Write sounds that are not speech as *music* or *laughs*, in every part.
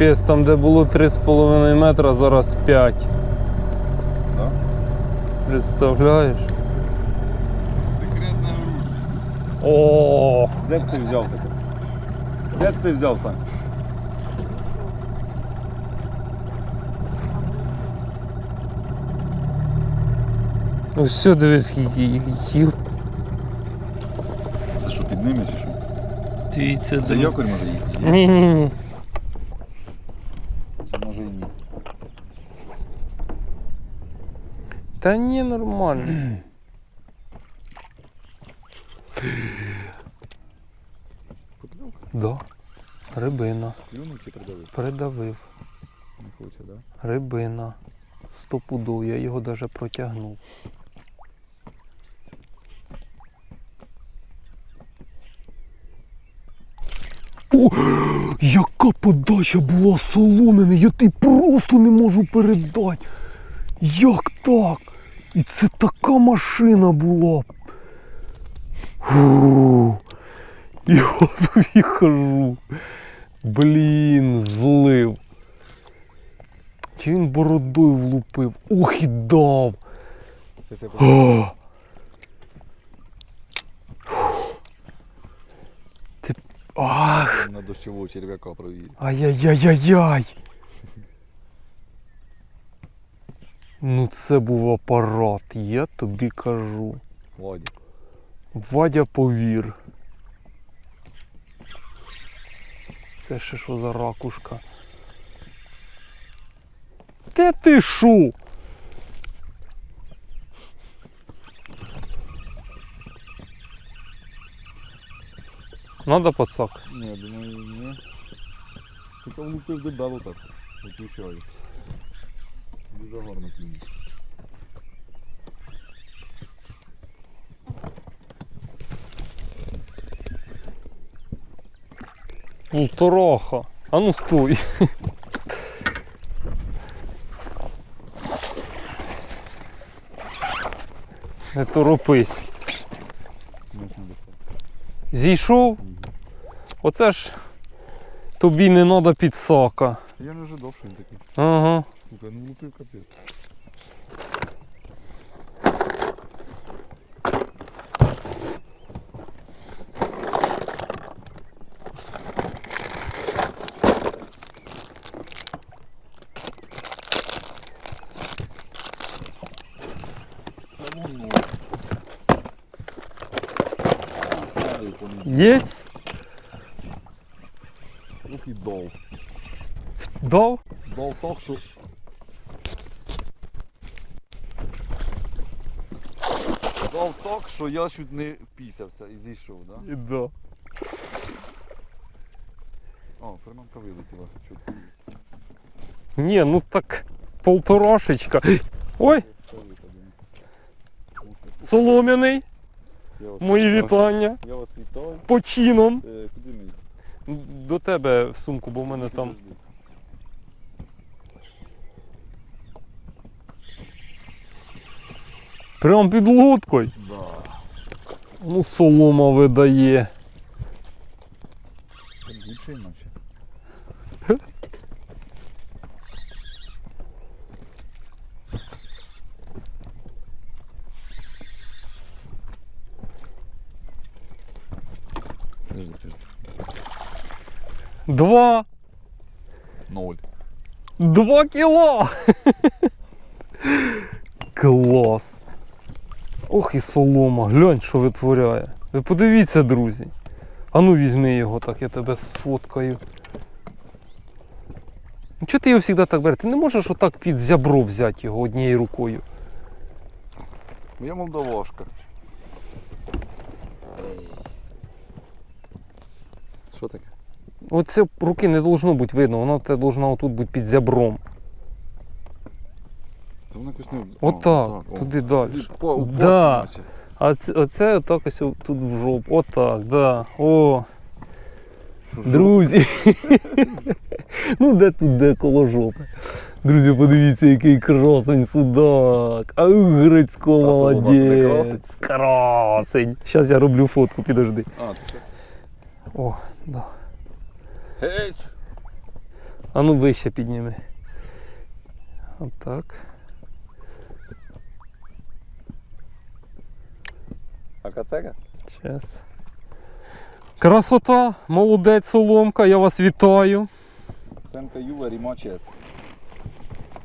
Капець, там де було 3,5 метра, зараз 5. Да? Представляєш? Секретне оружие. О, Де це ти взяв таке? Де це ти взяв, Сань? ну все, дивись, скільки їх. Це що, під ними чи що? Дивіться, Це друзі. якорь може їхати? Ні, ні, ні. Чи може і ні? Та ні, нормально. Да. Рибина. Клюнув чи придавив? Придавив. Не хоче, да? Рибина. Стопудов, я його даже протягнув. О, яка подача була соломини, я ти просто не можу передати. Як так? І це така машина була. Фу. Я тобі кажу. Блін, злив. Чи він бородою влупив? Ох і дав. О! Ах! на дощового черв'яка провів. Ай-яй-яй-яй-яй! Ну це був апарат, я тобі кажу. Владі. Вадя повір. Це ще що за ракушка? Де ти шу? Надо подсак. Ні, думаю, ні. Тільки влупив дебело так. Виключаю. Дуже гарно клюнув. Полтораха. А ну стой. Не торопись. Зійшов? Оце ж тобі не треба підсака. Я не що він такий. Ага. Слухай, ну влупив капець. Це воно. Ай, поміж. Єсть? Ух і дол. Дав? Дал так. Дав так, що я чуть не впісявся і зійшов, да? Да. О, ферманка вилетіла. Чуть. Ні, ну так полторашечка. Ой, солом'яний. Мої вітання. Я вас вітаю. Почином. Е, куди ми? До тебе в сумку, бо в мене там. Підожди. Прям під лодкою. Да. Ну, солома видає. Більше. Подожди, подожди. Два. Ноль. Два кіла. *laughs* Клас. Ох і солома, глянь, що витворяє. Ви подивіться, друзі. А ну візьми його так, я тебе сфоткаю. Ну чого ти його завжди так береш? Ти не можеш отак під зябро взяти його однією рукою. Я молдавашка. Що таке? Оце руки не должно бути видно, воно те должна отут бути під зябром. Та вона якось не... Отак, О, туди далі. По, у Да. А це, оце отак ось тут в жопу. Отак, да. О, друзі. ну де тут, де коло жопи. Друзі, подивіться, який красень судак. А Грицько молодець. Красень. Зараз я роблю фотку, підожди. А, ти? О, да. Геть! А ну вище підніми. Отак. А кацека? Щас. Красота, молодець соломка, я вас вітаю. Семка Юва Рімачес.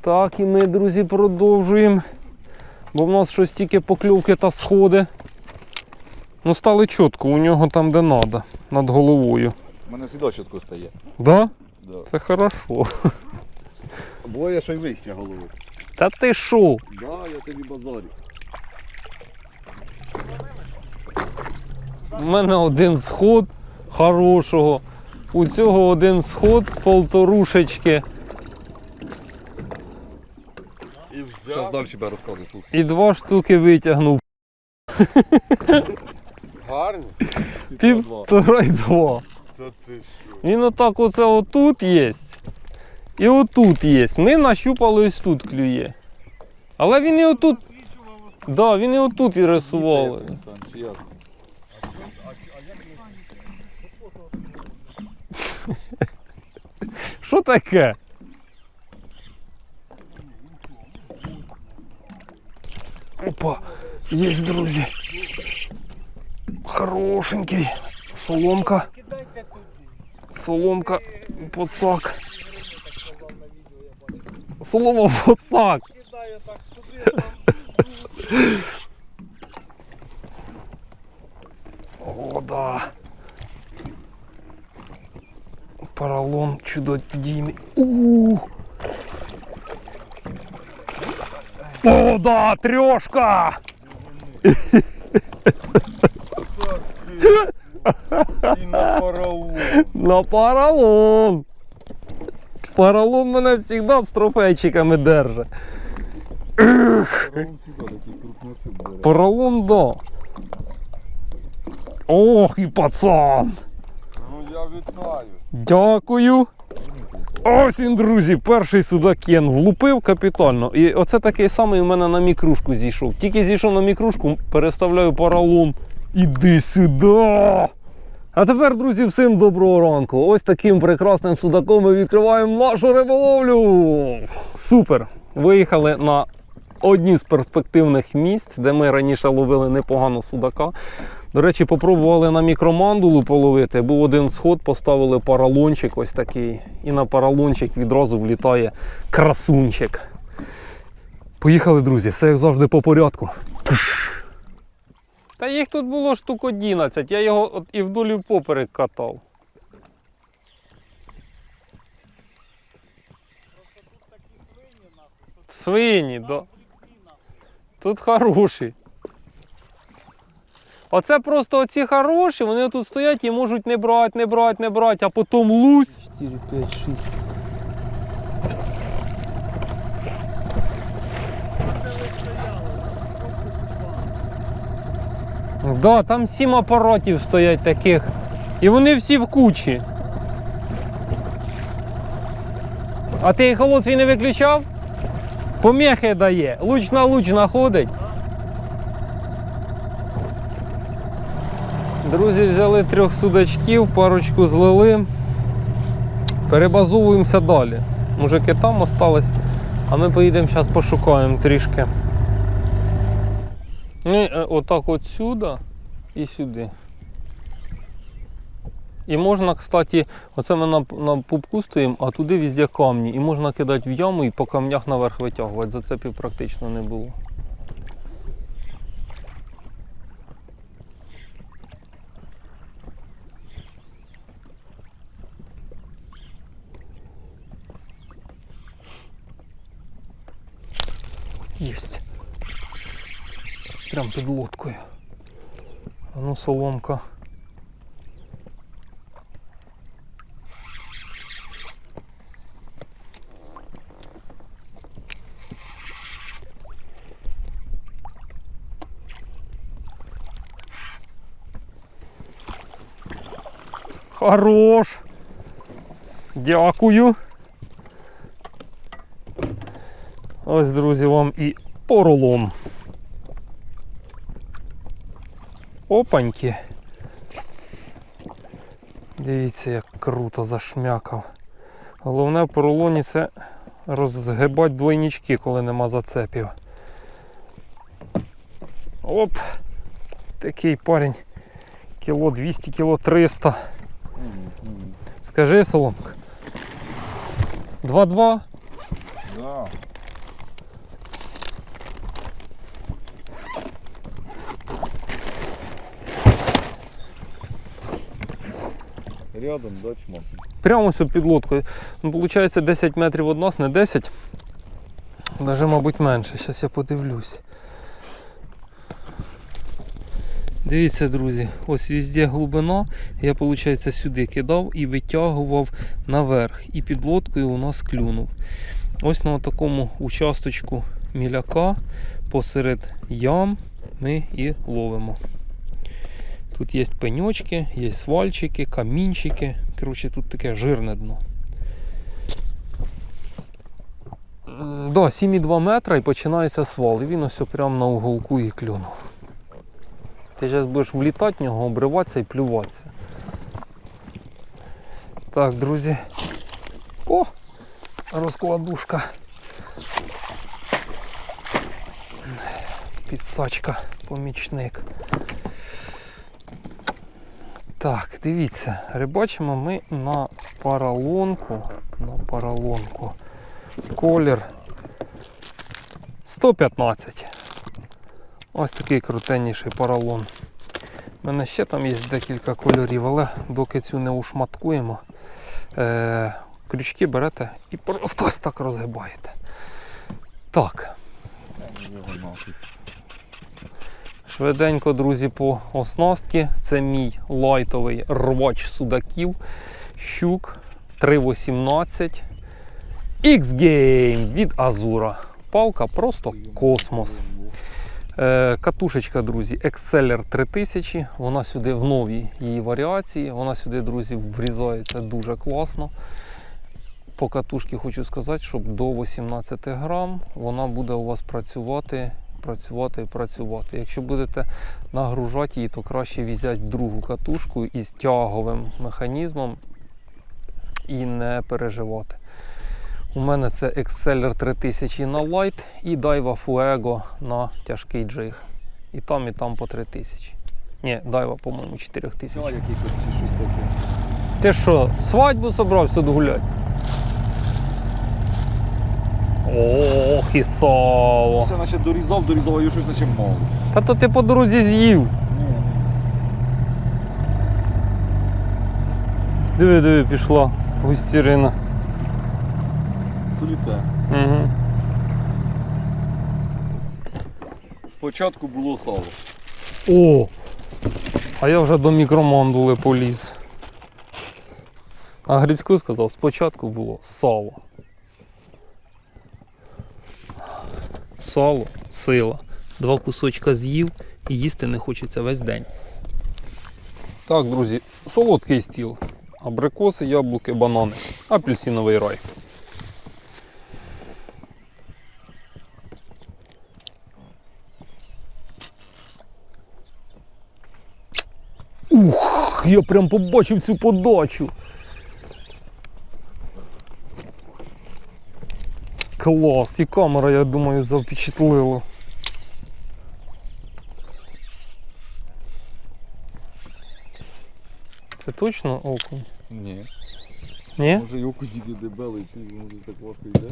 Так, і ми, друзі, продовжуємо. Бо в нас щось тільки покльовки та сходи. Ну, стали чітко, у нього там де треба, над головою. У мене завжди чітко стає. Да? Да. Це хорошо. Буває, що й вище голови. Та ти шо? Да, я тобі базарю. У мене один сход хорошого. У цього один сход полторушечки. І Зараз далі тебе розказуй, слухай. І два штуки витягнув. Гарні? Півтора й два. Та ти що? Він отак оце отут є. І отут є. Ми нащупали ось тут клює. Але він і отут. Да, він і отут і рисували. Чи? Що таке? Опа, є, друзі. Хорошенький. Соломка. Соломка, подсак. Солома подсак. *laughs* да, трьошка! І на параул. На поролон! Поролон мене завжди з трофейчиками держить. Поролон, да. Ох, і пацан! Ну я вітаю. Дякую. Ось він, друзі, перший судакен влупив капітально. І оце такий самий у мене на мікрушку зійшов. Тільки зійшов на мікрушку, переставляю поролон. Іди сюди. А тепер, друзі, всім доброго ранку. Ось таким прекрасним судаком ми відкриваємо нашу риболовлю. Супер! Виїхали на одні з перспективних місць, де ми раніше ловили непогано судака. До речі, попробували на мікромандулу половити. Був один сход, поставили паралончик ось такий. І на паралончик відразу влітає красунчик. Поїхали, друзі, все як завжди по порядку. Та їх тут було штук 11, я його от і вдоль і впоперек катав. Свині, да. Тут хороші. Оце просто оці хороші, вони тут стоять і можуть не брати, не брати, не брати, а потім лусь. 4, 5, 6. Да, там сім апаратів стоять таких. І вони всі в кучі. А ти холод свій не виключав? Помехи дає, луч на луч находить. Друзі, взяли трьох судачків, парочку злили. Перебазовуємося далі. Мужики там остались, а ми поїдемо зараз пошукаємо трішки. Ну, е, отак от сюди і сюди. І можна, кстати, оце ми на, на пупку стоїмо, а туди везде камні. І можна кидати в яму і по камнях наверх витягувати. Зацепів практично не було. Єсть. Прям під лодкою. А ну соломка. Хорош. Дякую. Ось, друзі, вам і поролом. Опаньки. Дивіться, як круто зашмякав. Головне в поролоні це розгибати двойнички, коли нема зацепів. Оп! Такий парень. Кіло 200, кіло 300. Скажи, Соломка. 2-2. Да. Рядом, чмок? Прямо ось під лодкою. Ну, виходить 10 метрів від нас, не 10. Даже, мабуть, менше. Зараз я подивлюсь. Дивіться, друзі, ось везде глибина. Я, виходить, сюди кидав і витягував наверх. І під лодкою у нас клюнув. Ось на такому участочку міляка посеред ям ми і ловимо. Тут є пеньочки, є свальчики, камінчики. Коротше, тут таке жирне дно. Да, 7,2 метра і починається свал. І він ось прямо на уголку і клюнув. Ти зараз будеш влітати в нього, обриватися і плюватися. Так, друзі. О! Розкладушка. Підсачка, помічник. Так, дивіться, рибачимо ми на паралонку. На паралонку. Колір 115. Ось такий крутенніший паралон. У мене ще там є декілька кольорів, але доки цю не ушматкуємо, е- крючки берете і просто ось так розгибаєте. Так, Швиденько, друзі, по оснастки. Це мій лайтовий рвач судаків. Щук 318 X-Game від Азура. Палка просто космос. Е, катушечка, друзі, Exceller 3000. Вона сюди в новій її варіації. Вона сюди, друзі, врізається дуже класно. По катушці хочу сказати, щоб до 18 грам вона буде у вас працювати працювати і працювати. Якщо будете нагружати її, то краще взяти другу катушку із тяговим механізмом і не переживати. У мене це Exceller 3000 на Light і Daiwa Fuego на тяжкий джиг. І там, і там по 3000. Ні, Daiwa, по-моєму, 4000. якийсь чи. Ти що, свадьбу собрався гуляти? Ох, і сало. Це наче дорізав, дорізав, а я щось наче мало. Та то ти по дорозі з'їв. Диви, диви, пішла густірина. Соліте. Угу. Спочатку було сало. О! А я вже до мікромандули поліз. А Грицько сказав, спочатку було сало. Сало, сила. Два кусочка з'їв і їсти не хочеться весь день. Так, друзі, солодкий стіл. Абрикоси, яблуки, банани. Апельсиновий рай. Ух, я прям побачив цю подачу. Клас, і камера, я думаю, запечатлила. Це точно окунь? Ні. Ні? Може йоку тільки дебелий, чи десь так важко йде.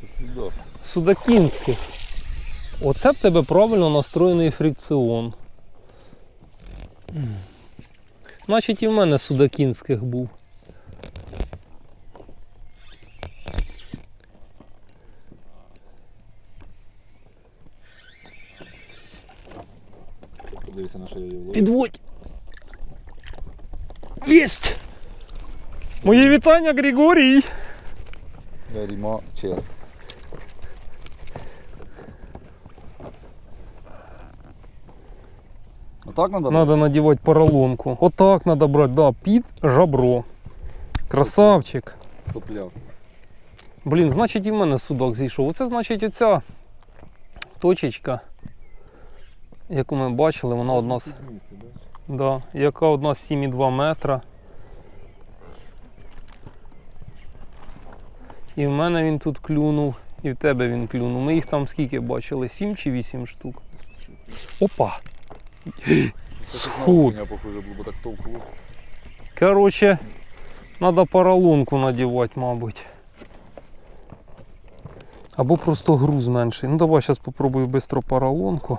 Це сюди. Судакінських. Оце в тебе правильно настроєний фрикціон. Значить і в мене судакінських був. Підводь. Єсть! Мої вітання, Григорій! Ріма чест. А так надо? Надо надівати поролонку. Отак треба брати, да, під жабро. Красавчик. Сопляк. Блін, значить і в мене судок зійшов. Оце значить оця точечка, Яку ми бачили, вона одна з. Да, яка одна з 7,2 метра. І в мене він тут клюнув, і в тебе він клюнув. Ми їх там скільки бачили? Сім чи вісім штук. Опа! Схуд. Короче, треба поролонку надівати, мабуть. Або просто груз менший. Ну давай зараз попробую швидко поролонку.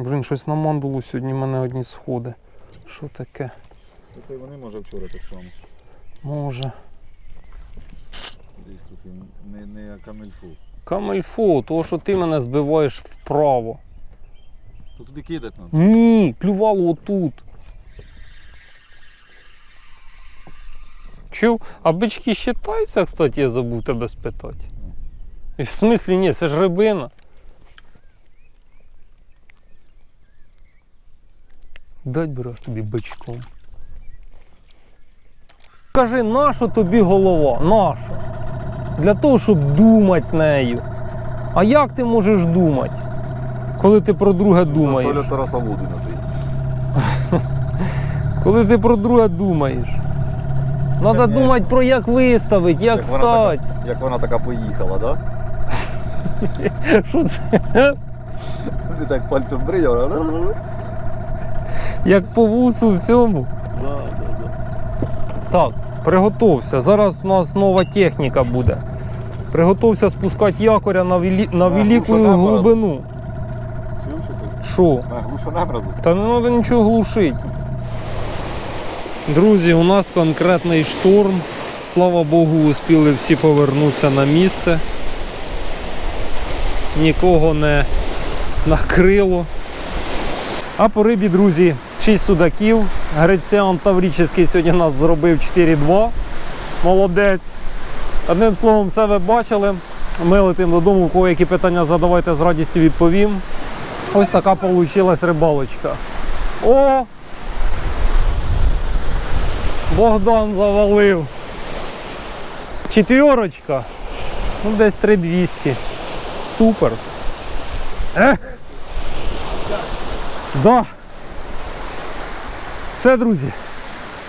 Блін, щось на мандулу сьогодні в мене одні сходи. Що таке? Та Це вони може вчора так само. Може. Десь трохи не, не камельфу. Камельфо, того що ти мене збиваєш вправо. То туди кидати треба. Ні, клювало отут. Чув? А бички считаються, кстати, я забув тебе спитати. В смислі ні, це ж рибина. Дать береш тобі бичком. Кажи, нащо тобі голова? Нащо? Для того, щоб думати нею. А як ти можеш думати, *laughs* коли ти про друге думаєш? Заставлю Тараса воду носить. Коли ти про друге думаєш. Треба Конечно. думати про як виставити, як, вона стати. така, як вона така поїхала, да? *laughs* Що це? Ти так пальцем брияв. Як по вусу в цьому. да. Так, приготовся. Зараз у нас нова техніка буде. Приготовся спускати якоря на, велі... на велику глушина глибину. Що разу. Та не треба нічого глушити. Друзі, у нас конкретний шторм. Слава Богу, успіли всі повернутися на місце. Нікого не накрило. А по рибі, друзі, 6 судаків. Греціан Таврічний сьогодні нас зробив 4-2. Молодець. Одним словом, все ви бачили. Ми летимо додому. У кого які питання задавайте з радістю відповім. Ось така вийшла рибалочка. О! Богдан завалив. Четверочка. Ну, десь 3200. Супер. Ех. Да. Все, друзі.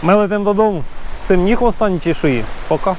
Ми летимо додому. Цим мені хвоста чи шиї. Пока.